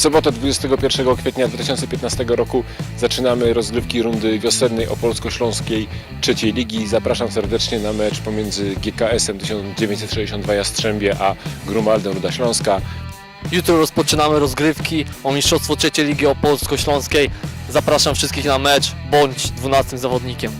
sobotę 21 kwietnia 2015 roku zaczynamy rozgrywki rundy wiosennej Opolsko-Śląskiej trzeciej ligi. Zapraszam serdecznie na mecz pomiędzy GKS-em 1962 Jastrzębie a Grumaldem Ruda Śląska. Jutro rozpoczynamy rozgrywki o Mistrzostwo Trzeciej Ligi Opolsko-Śląskiej. Zapraszam wszystkich na mecz, bądź 12 zawodnikiem.